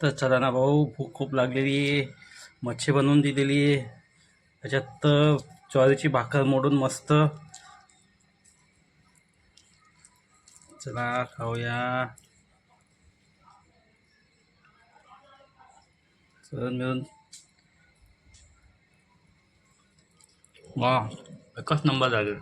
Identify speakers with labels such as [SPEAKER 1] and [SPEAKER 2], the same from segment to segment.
[SPEAKER 1] तर चला ना भाऊ भूक खूप लागलेली आहे. मच्छी बनवून दिलेली आहे. त्याच्यात ज्वारीची भाकर मोडून मस्त. चला खाऊया. चल मिळून. वा एकच नंबर झाले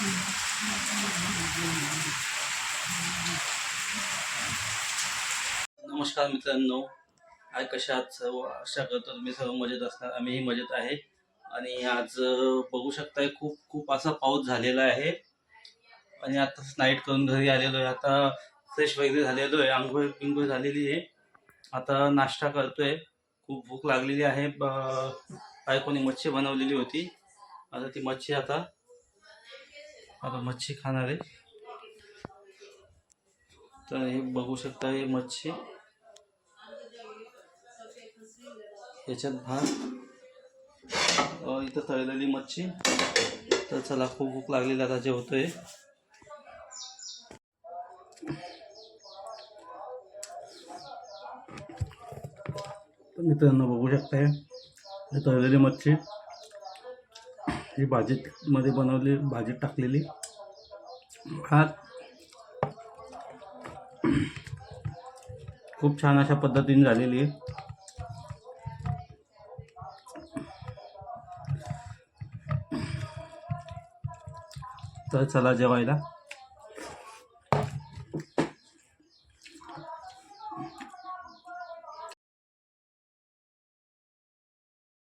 [SPEAKER 1] नमस्कार मित्रांनो. आय कशा आहात सर्व? आशा करतो तुम्ही सर्व मजेत असणार. आम्हीही मजेत आहे. आणि आज बघू शकताय खूप खूप असा पाऊस झालेला आहे. आणि आता नाईट करून घरी आलेलो आहे. आता फ्रेश वगैरे झालेलो आहे. आंघोळ पिंघोळ झालेली आहे. आता नाश्ता करतोय. खूप भूक लागलेली आहे. ब- कोणी मच्छी बनवलेली होती. आता ती मच्छी आता आता मच्छी खाणार आहे. तर हे बघू शकता हे मच्छी. याच्यात भात. इथं तळलेली मच्छी. तर चला खूप भूक लागलेली आता जेवतोय. तर मित्रांनो बघू शकताय. हे तळलेली मच्छी. ही भाजीमध्ये बनवली भाजीत टाकलेली. भात खूप छान अशा पद्धतीने झालेली आहे. तर चला जेवायला.